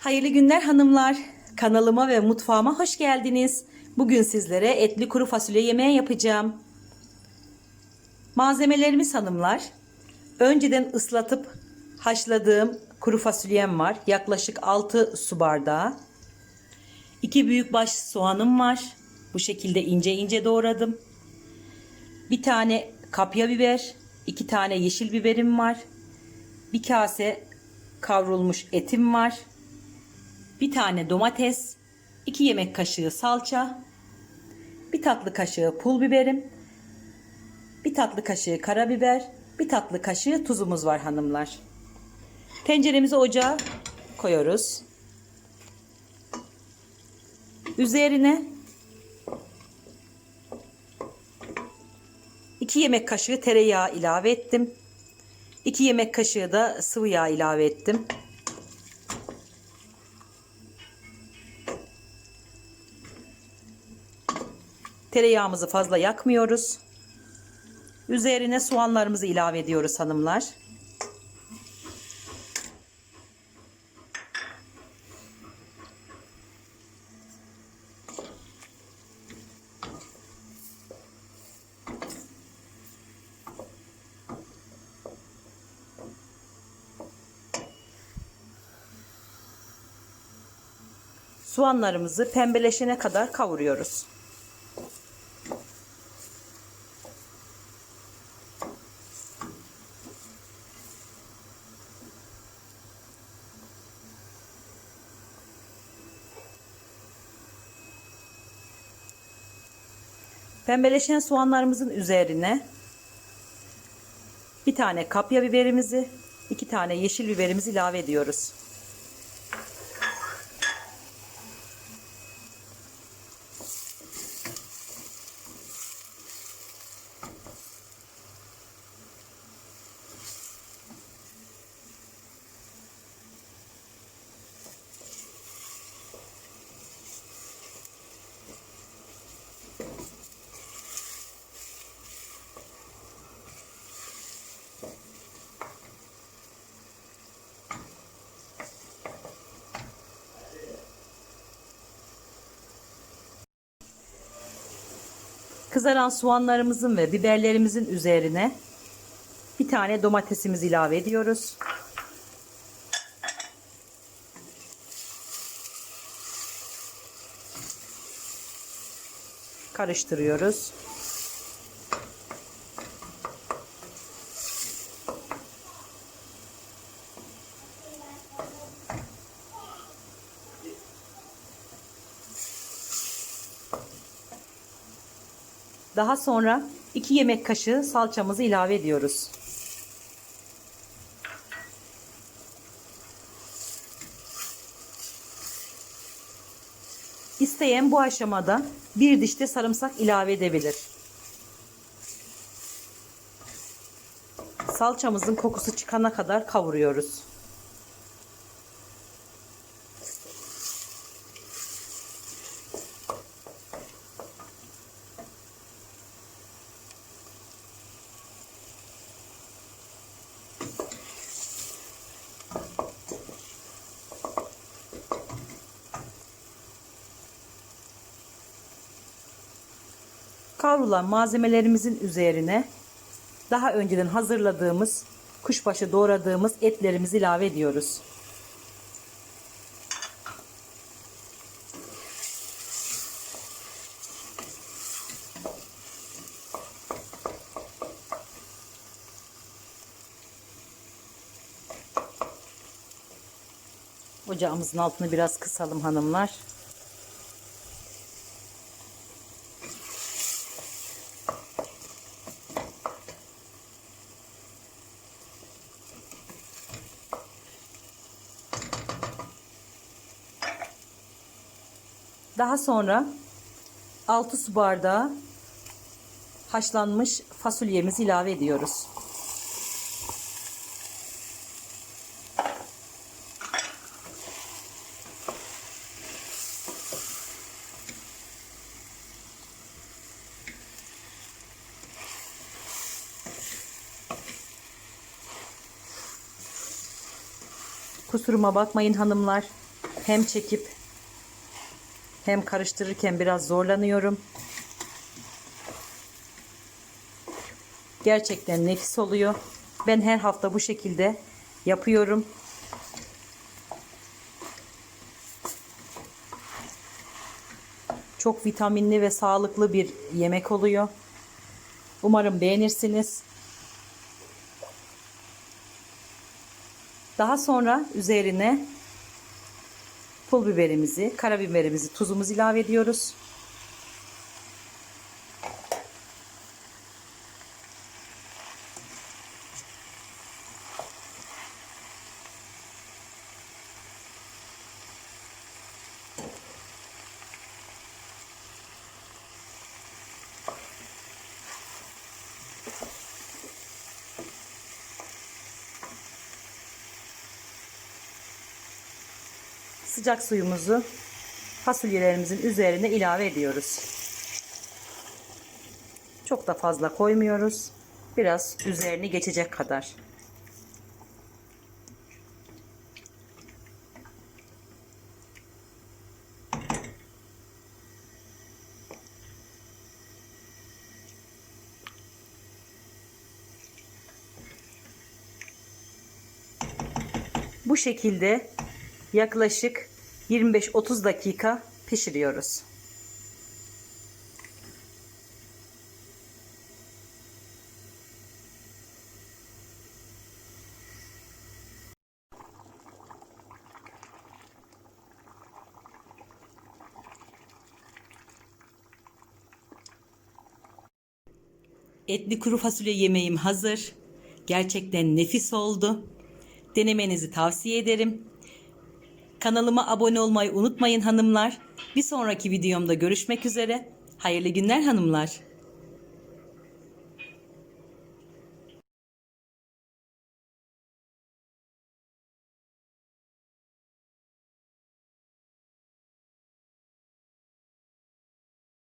Hayırlı günler hanımlar. Kanalıma ve mutfağıma hoş geldiniz. Bugün sizlere etli kuru fasulye yemeği yapacağım. Malzemelerimiz hanımlar. Önceden ıslatıp haşladığım kuru fasulyem var. Yaklaşık 6 su bardağı. 2 büyük baş soğanım var. Bu şekilde ince ince doğradım. Bir tane kapya biber, iki tane yeşil biberim var. Bir kase kavrulmuş etim var. Bir tane domates, 2 yemek kaşığı salça, bir tatlı kaşığı pul biberim, bir tatlı kaşığı karabiber, bir tatlı kaşığı tuzumuz var hanımlar. Tenceremizi ocağa koyuyoruz. Üzerine 2 yemek kaşığı tereyağı ilave ettim. 2 yemek kaşığı da sıvı yağ ilave ettim. Tereyağımızı fazla yakmıyoruz. Üzerine soğanlarımızı ilave ediyoruz hanımlar. Soğanlarımızı pembeleşene kadar kavuruyoruz. Pembeleşen soğanlarımızın üzerine bir tane kapya biberimizi, iki tane yeşil biberimizi ilave ediyoruz. Kızaran soğanlarımızın ve biberlerimizin üzerine bir tane domatesimizi ilave ediyoruz. Karıştırıyoruz. Daha sonra 2 yemek kaşığı salçamızı ilave ediyoruz. İsteyen bu aşamada bir diş de sarımsak ilave edebilir. Salçamızın kokusu çıkana kadar kavuruyoruz. Kavrulan malzemelerimizin üzerine daha önceden hazırladığımız kuşbaşı doğradığımız etlerimizi ilave ediyoruz. Ocağımızın altını biraz kısalım hanımlar. Daha sonra 6 su bardağı haşlanmış fasulyemizi ilave ediyoruz. Kusuruma bakmayın hanımlar. hem çekip hem karıştırırken biraz zorlanıyorum. Gerçekten nefis oluyor. Ben her hafta bu şekilde yapıyorum. Çok vitaminli ve sağlıklı bir yemek oluyor. Umarım beğenirsiniz. Daha sonra üzerine pul biberimizi, karabiberimizi, tuzumuzu ilave ediyoruz. Sıcak suyumuzu fasulyelerimizin üzerine ilave ediyoruz. Çok da fazla koymuyoruz. Biraz üzerini geçecek kadar. Bu şekilde yaklaşık 25-30 dakika pişiriyoruz. Etli kuru fasulye yemeğim hazır. Gerçekten nefis oldu. Denemenizi tavsiye ederim. Kanalıma abone olmayı unutmayın hanımlar. Bir sonraki videomda görüşmek üzere. Hayırlı günler hanımlar.